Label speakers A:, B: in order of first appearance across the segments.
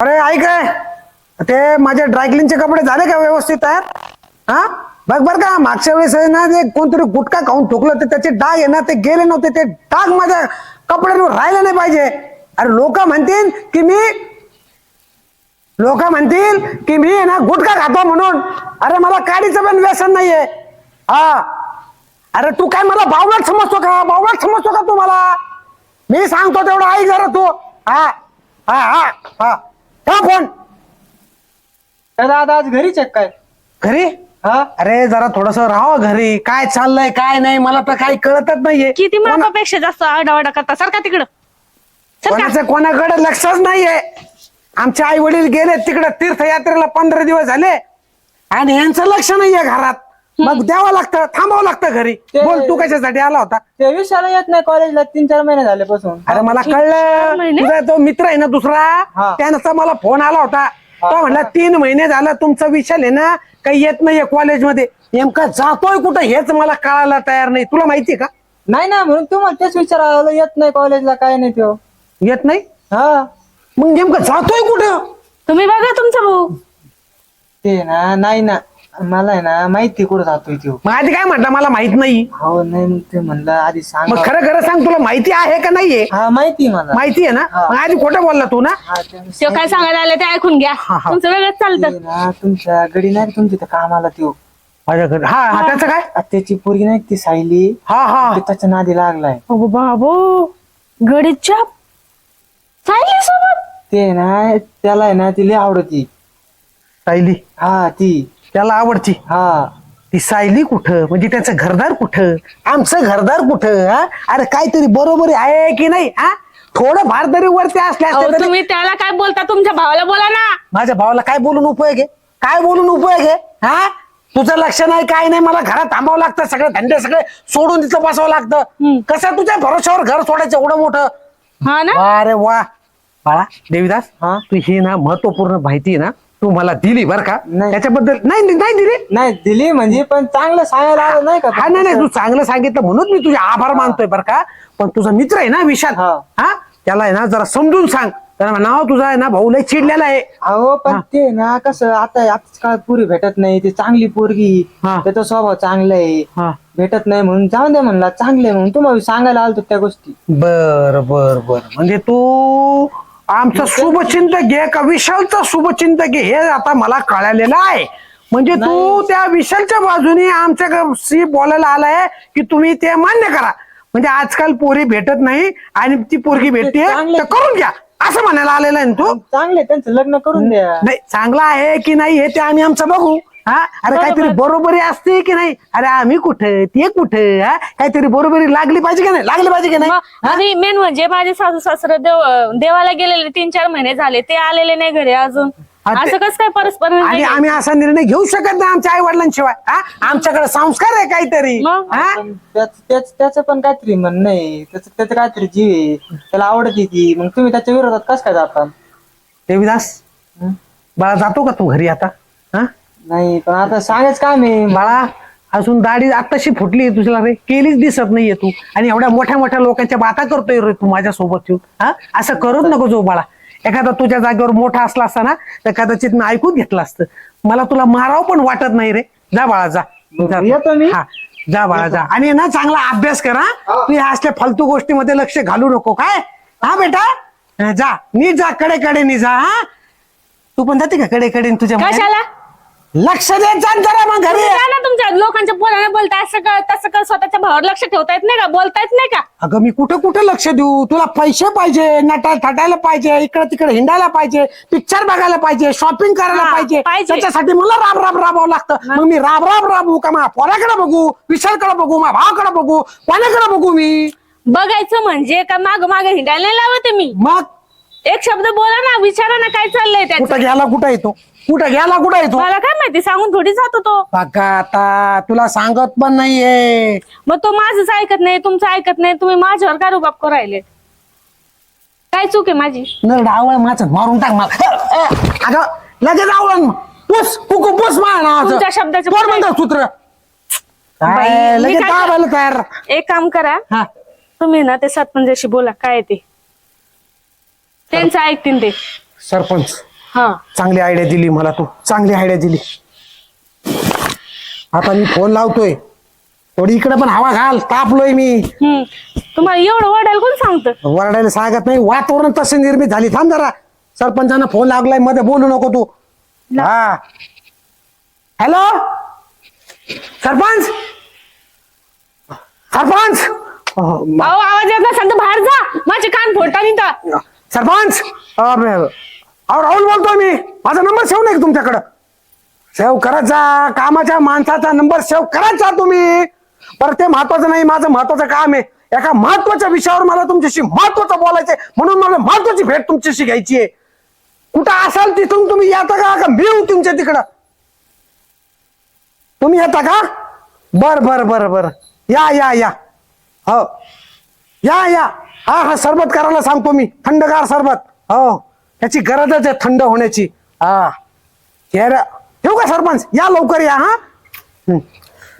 A: अरे ऐक रे. ते माझे ड्रायक्लिनचे कपडे झाले का व्यवस्थित तयार? हा? बघ बर का मागच्या वेळेस आहे ना ते कोणतरी गुटखा खाऊन ठोकलं तर त्याचे डाग आहे ना ते गेले नव्हते. ते डाग माझ्या कपड्यांवर राहिले नाही पाहिजे. अरे लोक म्हणतील की मी लोक म्हणतील की मी आहे ना गुटखा खातो म्हणून. अरे मला काडीचं पण व्यसन नाहीये. हा. अरे तू काय मला बावळट समजतो का? बावळट समजतो का तू मला? मी सांगतो तेवढं ऐक जरा तू. हा. हा हा हा. ठेव फोन.
B: दादा आज घरीच आहे काय?
A: घरी?
B: हा?
A: अरे जरा थोडस राहावं घरी. काय चाललंय काय नाही मला तर काही कळतच नाहीये.
C: किती
A: कोणा-
C: मापापेक्षा जास्त आरडावाडा करता? सारखा तिकडं? सारखा
A: कोणाचं कोणाकडे लक्षच नाहीये. आमचे आई वडील गेले तिकडे तीर्थयात्रेला पंधरा दिवस झाले. आणि यांचं लक्ष नाहीये घरात. मग द्यावं लागतं थांबावं लागतं घरी.
B: ते-
A: बोल तू कशासाठी आला होता?
B: ते विषयाला येत नाही कॉलेजला तीन चार महिने झाले पासून.
A: अरे मला कळलं.
C: महिने?
A: तुझा तो मित्र आहे ना दुसरा
B: हा.
A: त्यानंतर मला फोन आला होता. तो म्हणला तीन महिने झाला तुमचा विषय आहे ना काही येत नाहीये कॉलेजमध्ये नेमका जातोय कुठं हेच मला कळायला तयार नाही. तुला माहितीये का?
B: नाही ना म्हणून तुम्हाला तेच विचारायला येत नाही कॉलेजला काय नाही तो
A: येत नाही?
B: हा.
A: मग नेमकं जातोय कुठं?
C: तुम्ही बघा तुमचा भाऊ.
B: ते ना नाही ना. मला आहे ना माहिती कुठं जातोय तो
A: मग आधी काय म्हटलं मला माहीत नाही.
B: हो नाही मग ते म्हणलं आधी सांग.
A: मग खरं खरं सांग तुला माहिती आहे का नाहीये?
B: हा माहिती आहे मला.
A: माहिती आहे ना. मग आधी खोटं बोलला तू ना?
B: हा ते
C: तो काय सांगायला आलं ते ऐकून घ्या.
A: हा, हा.
C: तुमचं वेगळंच चालतं.
B: ते ना तुमच्या गडी नाही का तुमच्या कामाला त्यो?
A: माझ्याकडे हा हा त्याचं काय?
B: आ, त्याची पोरगी नाही का ती सायली?
A: हा हा.
B: ते त्याच्या नादी लागलाय.
C: अगो बाबो गडीच्या चालली सोबत?
B: ते ना त्याला आहे ना ती लय आवडती.
A: सायली.
B: हा ती.
A: त्याला आवडती.
B: हा.
A: ती सायली कुठं? म्हणजे त्याचं घरदार कुठं? आमचं घरदार कुठं? हा? अरे काहीतरी बरोबर आहे की नाही? हा? थोडं फार तरी वरती असल्या
C: अहो,
A: असत्या तरी
C: तुम्ही त्याला काय बोलता? तुमच्या भावाला बोला ना.
A: माझ्या भावाला काय बोलून उपयोग आहे? काय बोलून उपयोग आहे? हा? तुझं लक्ष नाही काय नाही मला घरात थांबावं लागतं सगळे धंदे सगळे सोडून तिथं बसावं लागतं. कसं तुझ्या भरोश्यावर घर सोडायचं एवढं मोठं?
C: हा ना.
A: वा रे वा बाळा देवीदास
B: हा?
A: तू ही ना महत्त्वपूर्ण माहिती आहे ना तू मला दिली बर का?
B: नाही.
A: त्याच्याबद्दल नाही नाही दिली?
B: नाही दिली म्हणजे पण चांगलं सांगायला आलं नाही का?
A: हा नाही नाही तू चांगलं सांगितलं म्हणून मी तुझे आभार मानतोय बर का? पण तुझा मित्र आहे ना विशाल?
B: हा.
A: हा? त्याला आहे ना जरा समजून सांग. त्याला नाव तुझा आहे ना भाऊ लय चिडलेला आहे.
B: अहो पण ते ना कसं आता आताच काळात पुरी भेटत नाही. ते चांगली पोरगी
A: हा.
B: त्याचा स्वभाव चांगला आहे. भेटत नाही म्हणून जाऊन दे म्हणला चांगले म्हणून. तुम्हाला सांगायला आलतो त्या गोष्टी.
A: बर बर बर. म्हणजे तू आमचं शुभचिंतक घे का? विशालचा शुभचिंतक घे हे आता मला कळालेलं आहे. म्हणजे तू त्या विशालच्या बाजूने आमच्या बोलायला आलाय की तुम्ही ते मान्य करा. म्हणजे आजकाल पोरी भेटत नाही आणि ती पोरगी भेटते तर करून घ्या. असं म्हणायला आलेलं आहे ना तू?
B: चांगले त्यांचं लग्न करून द्या.
A: नाही चांगला आहे की नाही हे ते आम्ही आमचं बघू. हा? अरे काहीतरी बरोबरी असते की नाही? अरे आम्ही कुठं? ते कुठं? हा? काहीतरी बरोबरी लागली पाहिजे की नाही? लागली पाहिजे की नाही?
C: आणि मेन म्हणजे माझे सासू सासरे देव देवाला गेलेले तीन चार महिने झाले. ते आलेले नाही घरी अजून.
A: हा, ते-
C: असं कसं काय परस्पर
A: आणि
C: म्हणजे?
A: आम्ही असा निर्णय घेऊ शकत नाही आमच्या आई वडिलांशिवाय हा? आमच्याकडे संस्कार आहे काहीतरी.
C: मग?
A: हा?
B: पण त्याच- त्याच- त्याचं पण काहीतरी म्हणणं आहे. त्याचं त्याचं काहीतरी जीव आहे. त्याला आवडते ती. मग तुम्ही त्याच्या विरोधात कस काय जाता?
A: देवीदास
B: हं?
A: बाळा जातो का तू घरी आता? हा?
B: नाही पण आता सांगायच काम आहे
A: बाळा. अजून दाढी आत्ताशी फुटली तुझ्या रे. केलीच दिसत नाहीये तू. आणि एवढ्या मोठ्या मोठ्या लोकांच्या बाता करतोय रे तू माझ्या सोबत येऊन. हा? असं करूच नको जो बाळा. एखादा तुझ्या जागेवर मोठा असला असता ना तर कदाचित मी ऐकून घेतलं असतं. मला तुला मारावं पण वाटत नाही रे. जा बाळा जा. जा.
B: येतो मी.
A: हा. जा बाळा जा. आणि ना चांगला अभ्यास करा. तू ह्या असल्या फालतू गोष्टीमध्ये लक्ष घालू नको काय? हा बेटा? हा, जा. नीट जा कडे कडे जा हा? तू पण जाते का कडे कडे तुझ्या?
C: कशाला?
A: लक्ष देत जा जरा मग घरी.
C: तुम्ही जा ना तुमच्या लोकांच्या पोराने बोलता असं कर तसं कर स्वतःच्या भावावर लक्ष ठेवता येत नाही का? बोलता येत नाही का?
A: अगं मी कुठं कुठं लक्ष देऊ? तुला पैसे पाहिजे नटा थटायला पाहिजे इकडे तिकडे हिंडायला पाहिजे पिक्चर बघायला पाहिजे शॉपिंग करायला
C: हा,
A: पाहिजे.
C: पाहिजे.
A: त्याच्यासाठी मला राब राब राबावं लागतं. मग? मी राब राब राबू का? माझ्या पोराकडे बघू विशालकडे बघू माझ्या भावाकडे बघू कोणाकडे बघू मी?
C: बघायचं म्हणजे का माग माग हिंडायला नाही लावते मी?
A: मग?
C: एक शब्द बोला ना विचारा ना काय चाललंय त्याचं.
A: कुठं घ्यायला कुठं येतो? कुठं घ्यायला कुठं येतो
C: मला काय माहिती सांगून थोडी जातो तो.
A: बघा आता तुला सांगत पण नाहीये.
C: मग तो माझंच ऐकत नाही तुमचं ऐकत नाही तुम्ही माझ्यावर का रुबाब करू राहिले. काय चूक आहे माझी?
A: न डावळ माझं मारून टाक मला. अ, अ, अगं लगेच आवळण पुस कुकू पुस मार
C: तुमच्या शब्दाचं
A: कोण
C: पुढे-
A: म्हणतं सूत्र.
C: बाई,
A: काय
C: मी
A: लगेच
C: काय-
A: दाबायला तयार.
C: एक काम करा.
A: हा.
C: तुम्ही ना ते सरपंचाशी बोला काय आहे ते? त्यांचं ऐकतील ते.
A: सरपंच.
C: हा.
A: चांगली आयडिया दिली मला तू. चांगली आयडिया दिली. आता मी फोन लावतोय. थोडी इकडे पण हवा घाल. तापलोय मी.
C: हम्म. तुम्हाला एवढं वाढायला कोण सांगतं?
A: वरडायला सांगत नाही. वातावरण तसे निर्मित झाली. थांब जरा. सरपंचांना फोन लागलाय. मध्ये बोलू नको तू. हा. हॅलो? सरपंच? सरपंच? अहो, म-
C: अहो आवाज येत नसेल तर बाहेर जा. माझे कान फोडता निघता
A: सरपंच? अ, अहो राहुल बोलतोय मी. माझा नंबर सेव्ह नाही तुमच्याकडं? सेव्ह करत जा. कामाच्या माणसाचा नंबर सेव्ह करत जा तुम्ही. बरं ते महत्वाचं नाही. माझं महत्वाचं काम आहे. एका महत्त्वाच्या विषयावर मला तुमच्याशी महत्वाचं बोलायचंय. म्हणून मला महत्वाची भेट तुमच्याशी घ्यायची आहे. कुठं असाल तिथून तुम्ही येता का? का मी येऊ तुमच्या तिकडं? तुम्ही येता का? बर बर बर बर. या या या. हो. या या. हा हा सरबत करायला सांगतो मी. थंडगार सरबत. हो. त्याची गरजच आहे थंड होण्याची हा हे रे. ठेवू का सरपंच या लवकर या हा हं.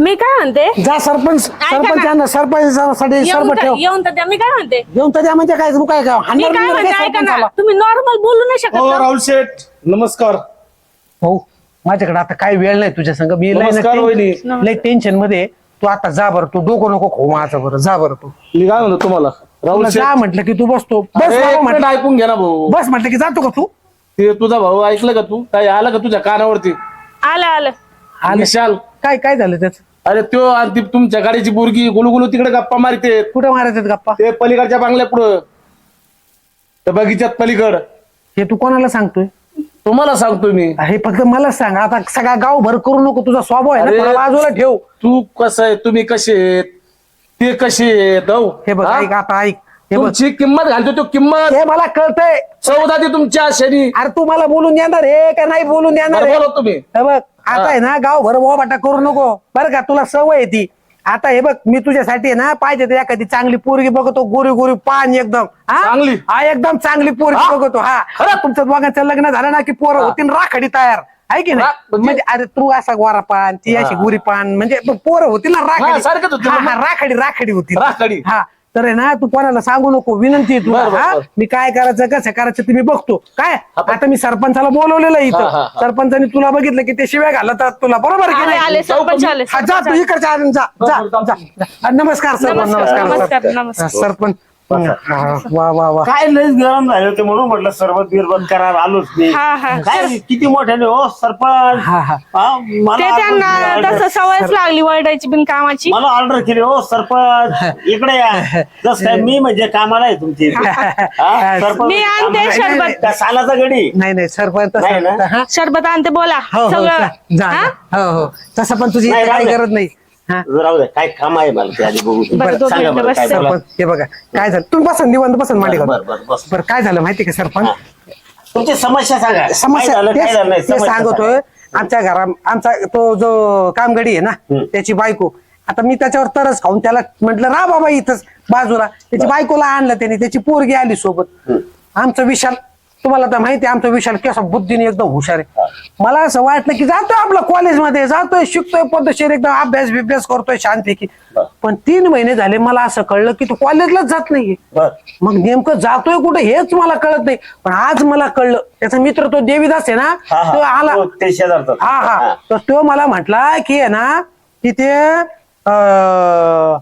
C: मी काय म्हणते
A: जा सरपंच
C: ना.
A: सरपंचांना सरपंचासाठी
C: येऊन तर
A: ठेव
C: येऊन तर द्या मी काय म्हणते
A: येऊन तर द्या म्हणजे काय तू काय काय
C: मी
A: हाणणार
C: काय
A: बिणणार
C: म्हणते
A: काय
C: ऐका ना
A: सरपंचाला?
C: तुम्ही नॉर्मल बोलू नाही शकत
D: हो
C: का?
D: राहुल शेठ नमस्कार
A: हो माझ्याकडे आता काय वेळ नाही तुझ्या संग मी लय
D: नमस्कार, वहिनी.
A: टेन्शनमध्ये आहे. तू आता जा बरं तू डोकं नको खो माझं बरं जा बरं तू
D: मी काय म्हणतो तुम्हाला राहुल
A: तुला
D: शेठ
A: जा म्हटलं की तू बसतो. बस
D: अरे,
A: बाबा
D: एक मिनिट
A: म्हटलं.
D: ऐकून घ्या ना भाऊ.
A: बस म्हटलं की जातो का तू?
D: ते तुझा भाऊ ऐकलं का तू? काय आलं का तुझ्या कानावरती?
C: आलं आलं.
A: आलं.
D: विशाल?
A: काय काय झालं त्याच
D: अरे त्यो आणि ती तुमच्या गाडीची बुरगी गुलुगुलू तिकडे गप्पा मारते.
A: कुठं मारायचं गप्पा?
D: ते पलीकडच्या बांगल्या पुढं. त्या बगीच्यात पलीकड.
A: हे तू कोणाला सांगतोय?
D: तुम्हाला सांगतो मी.
A: हे फक्त मला सांग. आता सगळा गाव भर करू नको. तुझा स्वभाव आहे ना
D: अरे.
A: थोडा बाजूला ठेव.
D: तू कसं आहे? तुम्ही कसे आहेत? ते आहेत हो?
A: बघ? ऐक आता ऐक हे बघ
D: तुमची किंमत घालतो तो किंमत
A: हे मला कळतंय
D: चौदा ती तुमच्या शनी
A: अरे तू मला बोलून देणार हे का नाही बोलून
D: बरं
A: हे?
D: तुम्ही
A: हे बघ आता आहे ना गाव भर बाटा करू नको बरं का तुला सवय आहे ती आता हे बघ मी तुझ्यासाठी आहे ना पाहिजे तर एखादी चांगली पोरगी बघतो गोरी गोरी पान एकदम हा?
D: चांगली?
A: हा एकदम चांगली पोरगी
D: हा?
A: बघतो हा
D: खरं?
A: तुमचं दोघांचं लग्न झालं ना की पोरं होतील राखडी तयार आहे की नाही
D: म्हणजे-
A: म्हणजे अरे तू असा गोरा पान ती अशी
D: हा.
A: गोरी पान म्हणजे मग पोरं होतील ना राखडी
D: सारखंच होतील
A: हा,
D: ना.
A: हा, राखडी राखडी होतील
D: राखाडी.
A: हा तर आहे ना तू कोणाला सांगू नको विनंती आहे तुला
D: बरं, बरं,
A: हा
D: बरं.
A: मी काय करायचं कसं करायचं ते मी बघतो काय आता मी सरपंचाला बोलवलेलं आहे
D: हा, हा,
A: इथं
D: हा.
A: सरपंचाने तुला बघितलं की ते शिव्या घालतात तुला बरोबर की
C: आले
A: नाही?
C: आले सरपंच आले
A: हा, जा तू इकडच्या आजून जा जा जा जा. नमस्कार सरपंच
C: नमस्कार,
A: नमस्कार
C: नमस्कार, नमस्कार.
A: सरपंच वा वा वा.
E: काय लयच गरम झाले होते म्हणून म्हटलं सरबत बिरबत करा आलोच मी
C: हा हा.
E: काय किती मोठ्याने हो सरपंच.
A: हा हा.
E: हा, मला
C: ते त्यांना
E: order-
C: तसं सवयच लागली वरडायची बिन कामाची.
E: मला ऑर्डर केली हो सरपंच. इकडे या. जस काय मी म्हणजे कामाला आहे तुमची. हा, सरपंच
C: मी आणते
E: कामाला आहे.
C: शरबत.
E: त्या सालाचा गडी.
A: नाही नाही सरपंच
E: नाही ना?
A: तसं- हा?
C: शरबत आणते बोला.
A: हो हो
C: सगळं.
A: जा जा.
C: हा?
A: हो हो. तसं पण तुझी
E: नाही,
A: इथे काही
E: राहू दे.
A: गरज नाही. हा
E: राहू दे काय काम आहे मला ते आधी बघू दे.
C: बरं, दोन
E: सांगा
C: मिनिटं
E: बरं, काय
C: बस.
E: बोला.
A: सरपंच हे बघा काय झालं तुम्ही बसन निवांत बसन मांडी
E: बरं. बरं, बस.
A: बरं काय झालं माहिती का सरपंच
E: तुमची समस्या सांगा काय
A: समस्या
E: झालं काय
A: तेच
E: झालं नाही
A: तेच
E: समस्या
A: सांगतोय
E: सांगा.
A: आमच्या घरा आमचा तो जो कामगडी आहे ना
E: हम्म.
A: त्याची बायको आता मी त्याच्यावर तरच खाऊन त्याला म्हटलं रा बाबा इथंच बाजूला त्याची बायकोला आणलं त्याने त्याची पोरगी आली सोबत आमचं विशाल तुम्हाला तर माहिती आहे आमचं विशाल कसा बुद्धीने एकदम हुशार आहे. मला असं वाटलं की जातोय आपलं कॉलेजमध्ये जातोय शिकतोय पद्धतशीर एकदम अभ्यास बिभ्यास करतोय शांतपैकी. पण तीन महिने झाले मला असं कळलं की तो कॉलेजलाच जात नाहीये.
E: बर.
A: मग नेमकं जातोय कुठे हेच मला कळत नाही. पण आज मला कळलं त्याचा मित्र तो देवीदास आहे ना तो आला.
E: हो,
A: हा. हा. तर तो मला म्हटला की आहे ना की ते अं,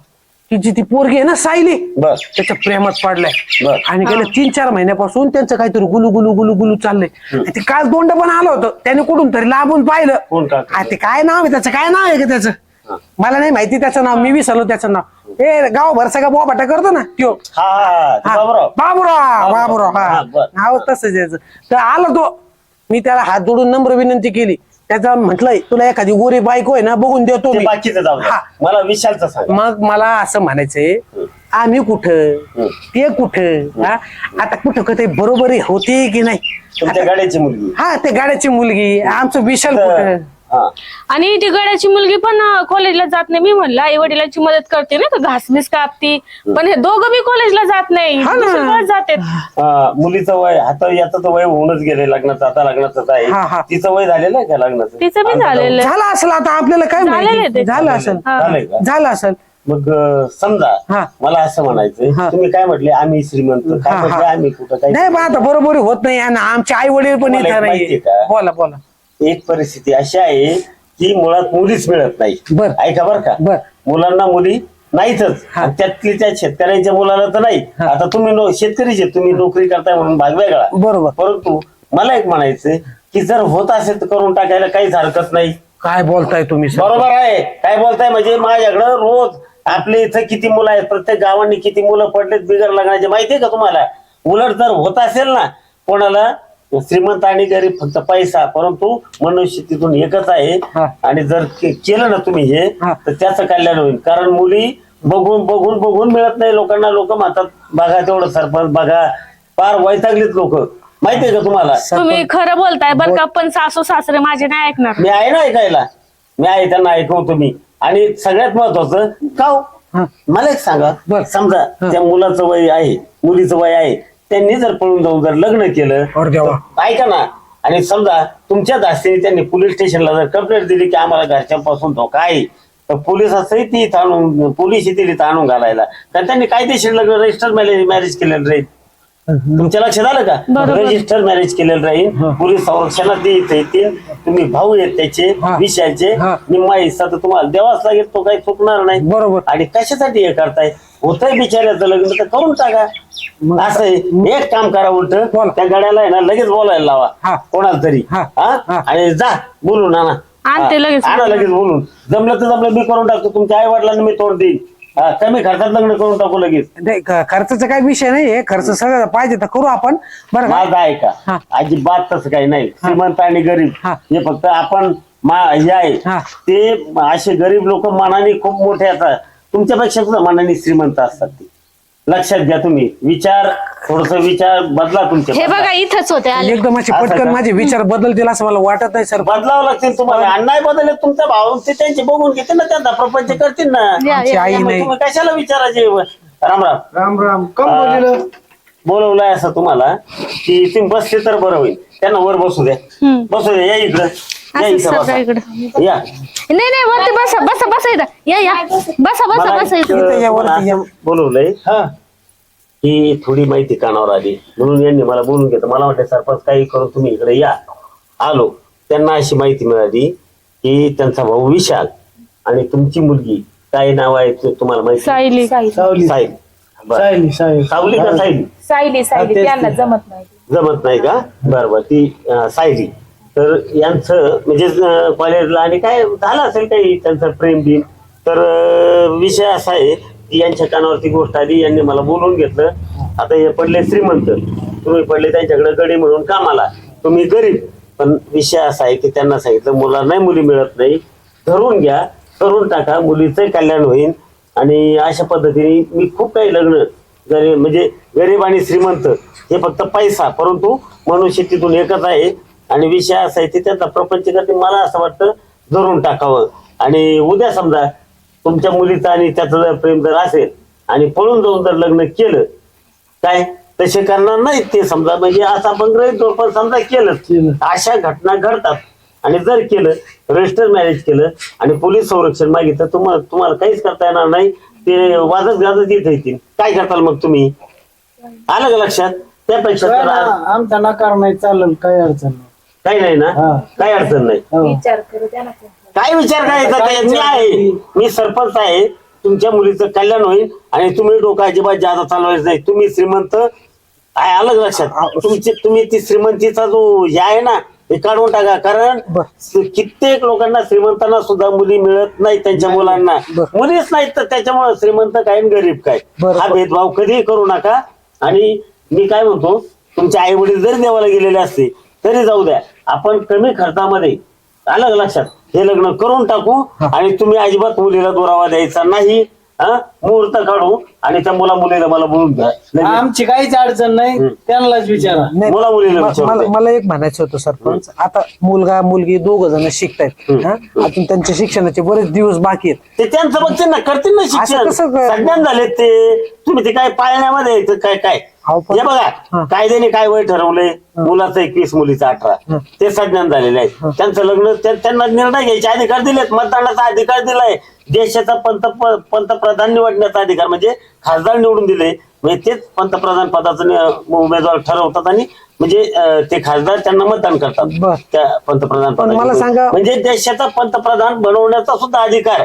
A: तिची ती पोरगी आहे ना सायली
E: बर
A: त्याच्या प्रेमात पडलाय.
E: बर.
A: आणि गेल्या तीन चार महिन्यापासून त्यांचं काहीतरी गुलू गुलू गुलू गुलू चाललंय. आणि ते काल दोंड पण आलं होतं. त्याने कुठून तरी लांबून पाहिलं.
E: कोण
A: ते काय नाव आहे त्याचं? काय नाव आहे का त्याचं? मला नाही माहिती त्याचं नाव. मी विसरलो त्याचं नाव. हे गावभर सगळा बोबाटा करतो ना त्यो.
E: हा हा ते
A: हा,
E: बाबूराव.
A: बाबूराव बाबूराव.
E: हा,
A: हा
E: बर.
A: नाव तसंच याचं तर आला तो. मी त्याला हात जोडून नम्र विनंती केली. त्याचा म्हटलंय तुला एखादी गोरी बायको आहे ना बघून देतो
E: ते
A: मी.
E: बाकीचं जाऊ.
A: हा.
E: मला विशालचं सांगा.
A: मग मला असं म्हणायचंय आम्ही कुठं? ते कुठं? हा? आता कुठं कधी बरोबरी होती की नाही?
E: तुमच्या गाड्याची मुलगी.
A: हा ते गाड्याची मुलगी. आमचं विशाल कुठं?
C: आणि ती गड्याची मुलगी पण कॉलेजला जात नाही मी म्हणलं आई वडिलांची मदत करते ना का घासमीस कापती पण हे दोघं बी कॉलेजला जात नाही
A: हा ना.
C: दुसरीकडे जाते
E: हा, मुलीचं वय आता याचं तर वय होऊनच गेले लग्नाचं आता लग्नाचं
A: हा, हा.
E: आहे तिचं वय झालेलं आहे का लग्नाचं
C: तिचं बी झालेलं आहे.
A: झालं असेल आता आपल्याला काय
C: झालेलं आहे
A: माहिती
C: ते.
A: झालं असेल.
E: झालंय का
A: झालं असेल
E: मग अं, समजा
A: हा.
E: मला असं म्हणायचंय
A: हा.
E: तुम्ही काय म्हटले आम्ही श्रीमंत काय
A: हा.
E: म्हटले आम्ही कुठं काय
A: नाही बा आता बरोबरी होत नाही आणि आमचे आई वडील पण
E: तुम्हाला
A: इथं
E: एक माहितीये
A: नाही
E: का?
A: बोला बोला
E: एक परिस्थिती अशी आहे की मुळात मुलीच मिळत नाही.
A: बर.
E: ऐका बर का?
A: बर.
E: मुलांना मुली नाहीतच. आणि त्यातली त्या शेतकऱ्यांच्या मुलाला तर नाही.
A: हा.
E: आता तुम्ही नो- शेतकरीचे तुम्ही नोकरी करताय म्हणून भाग वेगळा
A: बरोबर.
E: परंतु मला एक म्हणायचंय की जर होत असेल तर करून टाकायला काहीच हरकत नाही.
A: काय बोलताय तुम्ही सर?
E: बरोबर आहे. काय बोलताय? म्हणजे माझ्याकडं रोज आपल्या इथं किती मुलं आहेत? प्रत्येक गावांनी किती मुलं पडलेत बिगर लग्नाचे? माहितीये का तुम्हाला? उलट जर होत असेल ना कोणाला श्रीमंत आणि गरीब फक्त पैसा परंतु मनुष्य तिथून एकच आहे
A: हा.
E: आणि जर के- केलं ना तुम्ही हे
A: हा.
E: तर त्याचं कल्याण होईल कारण मुली बघून बघून बघून मिळत नाही लोकांना लोक म्हणतात बघा तेवढं सरपंच बघा फार वैतागलीत लोक माहितीये का तुम्हाला
C: तुम्ही खरं बोलताय बरं का पण सासू सासरे माझे नाही ऐकणार
E: मी आहे ना ऐकायला मी आहे त्यांना ऐकवतो मी आणि सगळ्यात महत्वाचं का हो?
A: हा.
E: मला एक सांगा
A: बर.
E: समजा. त्या मुलाचं वय आहे मुलीचं वय आहे त्यांनी जर पळून जाऊन जर लग्न केलं
A: देवा.
E: तर ऐका ना आणि समजा तुमच्या धास्तीने त्यांनी पोलीस स्टेशनला जर कंप्लेंट दिली की आम्हाला घरच्यांपासून धोका आहे तर पोलीस असंही ती इथं आणून पोलीस येतील इथं आणून घालायला तर त्यांनी कायदेशीर लग्न रजिस्टर मॅरेज मॅरेज केलेलं राहील तुमच्या लक्षात आलं का
C: बरोबर.
E: रजिस्टर मॅरेज केलेलं राहील पोलीस संरक्षणात ते इथे येतील तुम्ही भाऊ आहेत त्याचे
A: हा.
E: विषयाचे
A: हा.
E: निम्मा हिस्सा तर तुम्हाला द्यावाच लागेल तो काही चुकणार नाही
A: बरोबर.
E: आणि कशासाठी हे करताय होतंय बिचाऱ्याचं लग्न तर करून टाका. असं आहे. एक काम करा उलट. त्या गड्याला आहे ना लगेच बोलायला
A: हा.
E: लावा कोणाला तरी.
A: हा.
E: आणि जा बोलून आणा.
C: आणते
E: हा.
C: लगेच.
E: आणा लगेच बोलून. जमलं तर जमलं मी करून टाकतो. तुमच्या आई वडिलांना मी तोड देईन. हा, कमी खर्चात लग्न करून टाकू लगेच.
A: नाही ख- खर्चाचा काही विषय नाहीये. खर्च सगळं पाहिजे तर करू आपण. बरं का?
E: माझा आहे
A: हा.
E: का अजिबात तसं काही नाही. श्रीमंत आणि गरीब.
A: हा.
E: हे फक्त आपण मा हे आहे.
A: हा.
E: ते असे गरीब लोक मनाने खूप मोठे असतात तुमच्यापेक्षा सुद्धा मनाने श्रीमंत असतात ते. लक्षात घ्या तुम्ही. विचार थोडस विचार बदला तुमचे
C: हे बघा इथंच होते आले.
A: एकदम असे
E: असं
A: पटकन
E: का?
A: माझे विचार बदलतील असं मला वाटत नाही सर.
E: बदलावं लागतील तुम्हाला. अन्याय बदलले तुमच्या भाऊ ते त्यांचे बघून घेते ना त्यांचा प्रपंच करतील ना.
C: या,
A: आमची
C: या,
A: आई
E: त्यामुळे
A: नाही.
E: तुम्ही कशाला विचारायचे? राम राम.
B: राम राम. कम
E: बोलवलंय असं तुम्हाला की तुम्ही बसले तर बरं होईल. त्यांना वर बसू द्या.
C: हम्म.
E: बसू द्या या इकडं. या
C: असं
E: इथं
C: सगळं इकडं.
E: बसा या.
C: नाही नाही वरती बसा बसा बसा इथं. या या. बसा बसा
E: मला
C: बसा इथं.
A: इथं या, वरती
E: तुम्हाला
A: या.
E: असं बोलवलंय
B: हा.
E: की थोडी माहिती कानावर आली. म्हणून यांनी मला बोलून घेतलं. मला वाटलं सरपंच काही करून तुम्ही इकडे या. आलो. त्यांना अशी माहिती मिळाली की त्यांचा भाऊ विशाल आणि तुमची मुलगी काय नाव आहे ते तुम्हाला माहिती?
C: सायली.
E: साहेब.
B: सायली सायली.
E: सावली का सायली?
F: सायली सायली.
B: तेच
F: त्यांना
B: ते.
F: जमत नाही.
E: जमत नाही का? बरं बरं. ती अं, सायली. तर यांचं म्हणजे कॉलेजला आणि काय झालं असेल काही त्यांचं प्रेम बिम? तर अं, विषय असा आहे की यांच्या कानावरती गोष्ट आली यांनी मला बोलवून घेतलं. आता हे पडले श्रीमंत. तुम्ही पडले त्यांच्याकडे गडी म्हणून कामाला. तुम्ही गरीब. पण विषय असा आहे की त्यांना सांगितलं मुलांना नाही मुली मिळत नाही. धरून घ्या. करून टाका. मुलीचं कल्याण होईल आणि अशा पद्धतीने मी खूप काही लग्न गरीब म्हणजे गरीब आणि श्रीमंत हे फक्त पैसा परंतु मनुष्य तिथून एकच आहे. आणि विषय असा आहे की त्याचा प्रपंच करते. मला असं वाटतं धरून टाकावं. आणि उद्या समजा तुमच्या मुलीचं आणि त्याचं जर प्रेम जर असेल आणि पळून जाऊन जर लग्न केलं काय? तसे करणार नाही ते समजा. म्हणजे असं धरू, पण समजा केलं. अशा घटना घडतात. आणि जर केलं रजिस्टर मॅरेज केलं आणि पोलीस संरक्षण मागितलं तुम्हाला तुम्हाला काहीच करता येणार नाही. ते वाजत गाजत येत येतील काय करताल मग तुम्ही? आलं का लक्षात? त्यापेक्षा तर
B: आमचा नकार नाही चालेल काही अडचण नाही.
E: काही नाही ना?
B: हा.
E: काही अडचण नाही.
B: हो.
F: विचार करू द्या ना
E: काय विचार करायचा?
B: काय
E: मी आहे? मी सरपंच आहे. तुमच्या मुलीचं कल्याण होईल आणि तुम्ही डोकं अजिबात जादा चालवायचं नाही. तुम्ही श्रीमंत आहे. आलं का लक्षात? तुमची तुम्ही ती श्रीमंतीचा जो हे आहे ना हे काढून टाका. कारण. कित्येक लोकांना श्रीमंतांना सुद्धा मुली मिळत नाही त्यांच्या मुलांना. मुलीच नाहीत तर त्याच्यामुळे श्रीमंत काय आणि गरीब काय? हा. भेदभाव कधीही करू नका. आणि मी काय म्हणतो तुमचे आई वडील जरी देवाला गेलेले असते तरी जाऊ द्या. आपण कमी खर्चामध्ये आलं लक्षात? हे लग्न करून टाकू आणि तुम्ही अजिबात मुलीला दुरावा द्यायचा नाही. हा? मुहूर्त काढू आणि त्या मुला मुलीला मला बोलून घ्या लगेच.
B: आमची काहीच अडचण नाही. त्यांनाच विचारा.
A: नाही,
E: मुला मुलीला
A: म- मला एक म्हणायचं होतं सरपंच. आता मुलगा मुलगी दोघ जण शिकतायत. हा? अजून त्यांच्या शिक्षणाचे बरेच दिवस बाकी आहेत.
E: ते त्यांचं बघतील ना करतील ना शिक्षण.
A: कसं?
E: सज्ञान झालेत ते. तुम्ही ते काय पाळण्यामध्ये आहे, ते काय काय?
A: अहो, पण-
E: हे बघा
A: हा.
E: कायद्याने काय वय ठरवलंय? मुलाचं एकवीस मुलीचं अठरा. ते सज्ञान झालेले आहेत. त्यांचं लग्न त्या- त्यांना निर्णय घ्यायचे अधिकार दिलेत. मतदानाचा अधिकार दिलाय. देशाचा पंत पंतप्रधान निवडण्याचा अधिकार म्हणजे खासदार निवडून दिले म्हणजे तेच पंतप्रधान पदाचं उमेदवार ठरवतात आणि म्हणजे ते खासदार त्यांना मतदान करतात. त्या पंतप्रधान
A: मला. सांगा-
E: म्हणजे देशाचा पंतप्रधान बनवण्याचा सुद्धा अधिकार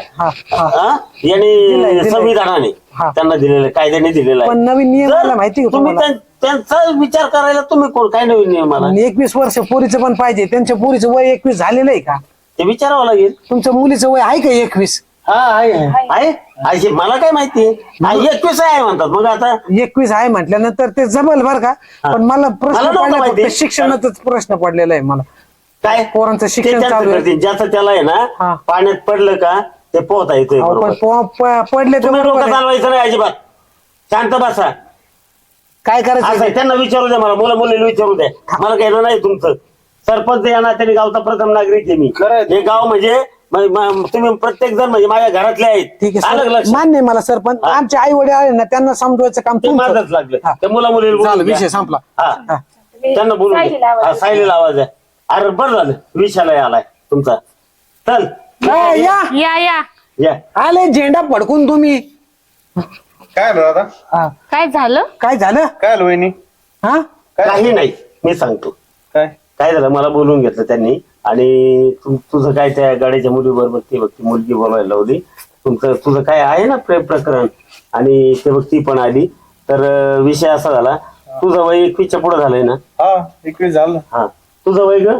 E: यांनी. संविधानाने. त्यांना दिलेलं कायद्याने दिलेला
A: पण नवीन नियम माहिती
E: तुम्ही त्यांचा विचार करायला तुम्ही कोण? काय नवीन नियम आला?
A: आणि एकवीस वर्ष पोरीचं पण पाहिजे त्यांच्या पोरीचं वय एकवीस झालेलं आहे का?
E: ते विचारावं लागेल.
A: तुमच्या मुलीचं वय आहे का एकवीस?
E: हा आहे. आहे. आहे? मला काय माहिती? एकवीस आहे म्हणतात. मग आता
A: एकवीस आहे म्हटल्यानंतर ते जमल बर का? पण मला
E: मला
A: प्रश्न
E: नव्हतं
A: पडला
E: माहिती.
A: फक्त शिक्षणाचाच प्रश्न पडलेला आहे मला.
E: काय?
A: पोरांचं शिक्षण
E: ते त्यांचं
A: चालू आहे.
E: करतील. ज्याचं त्याला आहे
A: हा.
E: ना पाण्यात पडलं का ते पोहता येतोय
A: अहो,
E: बरोबर.
A: पण प- प- पडले तर
E: तुम्ही
A: बरोबर
E: डोकं
A: आहे.
E: चालवायचं नाही अजिबात. शांत बसा.
A: काय
E: असं
A: करायचं
E: आहे, त्यांना विचारू द्या मला. मुलं मुलीला विचारू द्या. मला काही नाही तुमचं. सरपंच या नात्याने गावचा प्रथम नागरिक आहे मी.
D: खरं आहे.
E: हे गाव म्हणजे म- म- तुम्ही प्रत्येक जण म्हणजे माझ्या घरातले आहेत.
A: ठीक आहे
E: आलं का
A: सर?
E: लक्षात?
A: मान्य आहे मला सर पण. आमचे आई वडील आले ना त्यांना समजवायचं काम
E: ते
A: तुमचं.
E: माझंच लागलं.
A: हा.
E: त्या मुला
A: झालं,
E: बोलून द्या.
A: विषय संपला.
E: हा. त्यांना बोलून
C: सायलीला आवाज
E: हा, सायलीला आवाज आहे अरे बरं झालं. विषयाला आलाय तुमचा. चल.
A: ए, या.
C: या या.
E: या.
A: आले झेंडा फडकून तुम्ही.
F: काय आलं दादा?
A: हा.
C: काय झालं?
A: काय झालं?
F: काय आलं वहिनी?
A: हा?
F: काय
E: काही नाही. मी सांगतो.
F: काय?
E: काय झालं? मला बोलवून घेतलं त्यांनी. आणि तु- तुझं काय त्या गाडीच्या मुलीबरोबर ते बघ ती मुलगी बोलायला लावली. तुमचं तुझं काय आहे ना प्रेम प्रकरण? आणि ते बघ ती पण आली. तर विषय असा झाला तुझं वय एकवीसच्या पुढे झालंय ना?
F: हा एकवीस झालं.
E: हा. तुझं वय ग?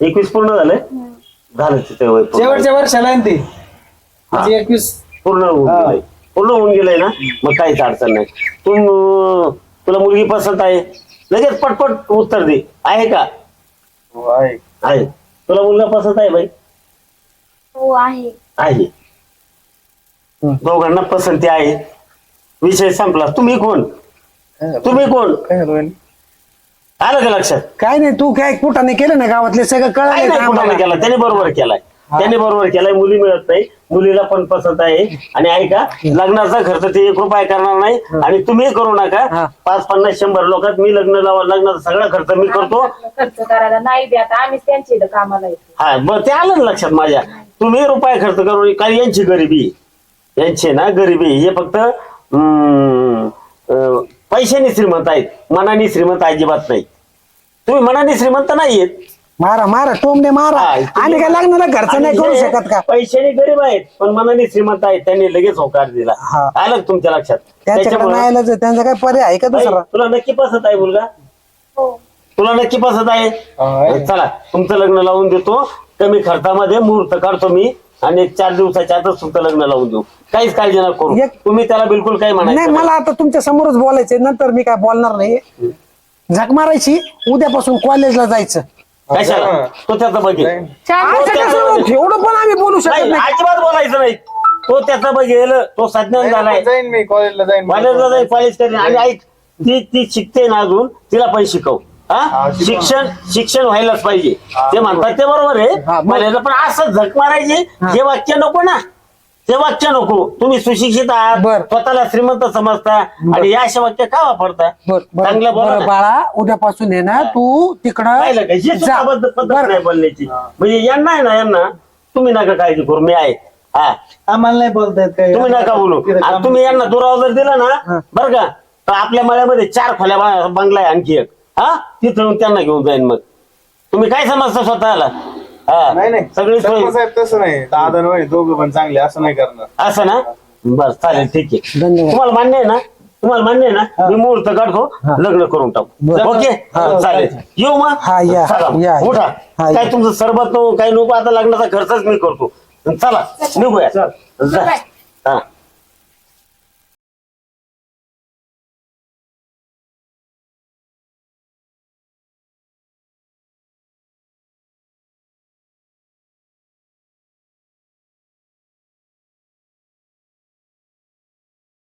E: एकवीस पूर्ण झालंय? झालं तिचं वय पूर्ण.
B: शेवटच्या वर्षाला आहे ना ते. म्हणजे एकवीस.
E: पूर्ण होऊन
B: हा.
E: गेलंय. पूर्ण होऊन गेलंय ना? मग काहीच अडचण नाही. तू तुला मुलगी पसंत आहे? लगेच पटपट उत्तर दे. आहे का?
F: हो आहे.
E: आहे. तुला मुलगा पसंत आहे बाई?
C: हो आहे.
E: आहे. दोघांना पसंती आहे. विषय संपला. तुम्ही कोण? तुम्ही कोण?
F: काय
E: आलं का लक्षात?
A: काय नाही तू काय कुठाने केलं ना गावातले सगळं
E: काय
A: कळलं
E: केला. त्याने बरोबर केलाय. त्याने बरोबर केलाय मुली मिळत नाही. मुलीला पण पसंत आहे. आणि ऐका लग्नाचा खर्च ते एक रुपया करणार नाही. आणि तुम्ही करू
A: हा.
E: नका पाच पन्नास शंभर लोकात मी लग्न लावा लग्नाचा सगळा खर्च मी करतो.
G: खर्च करायला नाही द्या आता आम्हीच त्यांच्या इथं कामाला येतो.
E: हा ते आलं ना लक्षात माझ्या. तुम्ही रुपये खर्च करू काय यांची गरिबी. यांची ना गरिबी. हे फक्त हम्म, अं, पैशाने श्रीमंत आहेत. मनाने श्रीमंत अजिबात नाही तुम्ही मनाने श्रीमंत नाहीयेत.
A: मारा मारा टोमने मारा.
E: हा,
A: आणि काय लग्नाला घरचं नाही करू
E: हे
A: शकत का?
E: पैशाने गरीब आहेत पण मनाने श्रीमंत आहेत त्यांनी लगेच होकार दिला.
A: हा.
E: आलं का तुमच्या लक्षात?
A: त्याच्याकडे
E: त्याच्यामुळं-
A: नाही आलं तर त्यांचा काय पर्याय आहे का
E: बाई,
A: दुसरा?
E: तुला नक्की पसंत आहे मुलगा? तुला नक्की पसंत आहे. चला तुमचं लग्न लावून देतो. कमी खर्चामध्ये मुहूर्त काढतो मी. आणि एक चार दिवसाच्या आतच तुमचं लग्न लावून देऊ. काहीच काळजी नका करू.
A: एक-
E: तुम्ही त्याला बिलकुल काही
A: नाही
E: म्हणायचं
A: मला आता तुमच्या समोरच बोलायचंय. नंतर मी काय बोलणार नाही. झक मारायची. उद्यापासून कॉलेजला जायचं.
E: कशाला? तो त्याचा बघेल?
A: एवढं पण आम्ही बोलू शकत
E: नाही
A: नाही.
E: अजिबात बोलायचं नाही. तो त्याचा बघेल तो सज्ञान झालाय.
F: नाही, जाईन मी कॉलेजला जाईन
E: कॉलेजला जाईल कॉलेज करेन. आणि ऐक ती ती शिकते ना अजून तिला पण शिकव. हा?
F: हा, शिकव.
E: शिक्षण शिक्षण व्हायलाच पाहिजे. ते म्हणतात ते बरोबर
A: हा,
E: आहे
A: मग-
E: पण असं झक मारायचे हे वाक्य नको ना. ते वाक्य नको. तुम्ही सुशिक्षित आहात
A: बर.
E: स्वतःला श्रीमंत समजता आणि या अशा वाक्य का वापरता
A: बर बर
E: चांगलं बोला
A: बरं
E: ना.
A: बाळा उद्यापासून आहे ना तू
E: पाहिलं का? ही
A: तिकडं
E: सुद्धा
A: जा.
E: पद्धत पद्धत
A: बरं.
E: नाही बोलण्याची. म्हणजे यांना आहे ना यांना तुम्ही नका काळजी करू मी आहे. हा.
B: आम्हाला नाही बोलतायत काय
E: तुम्ही नका बोलू. आणि तुम्ही यांना दुरावा जर दिला ना बरं का तर आपल्या मळ्यामध्ये चार खोल्या बा- बंगला आहे आणखी एक. हा? तिथं येऊन त्यांना घेऊन जाईन मग. तुम्ही काय समजता स्वतःला? हा.
F: नाही नाही.
E: सगळी सोय.
F: सरपंच साहेब तसं नाही. दादा आणि वहिनी दोघं पण चांगले असं नाही करणार.
E: असं ना? बस चालेल ठीक आहे.
A: धन्यवाद.
E: तुम्हाला मान्य आहे ना? तुम्हाला मान्य आहे ना? मी मुहूर्त काढतो लग्न करून टाकू.
A: बरं.
E: ओके? चालेल. येऊ मग?
A: हा, या.
E: चला,
A: या.
E: उठा.
A: हा, या.
E: काय तुमचं सरबत नको काही नको आता लग्नाचा खर्चच मी करतो. चला निघूया. जा. हा.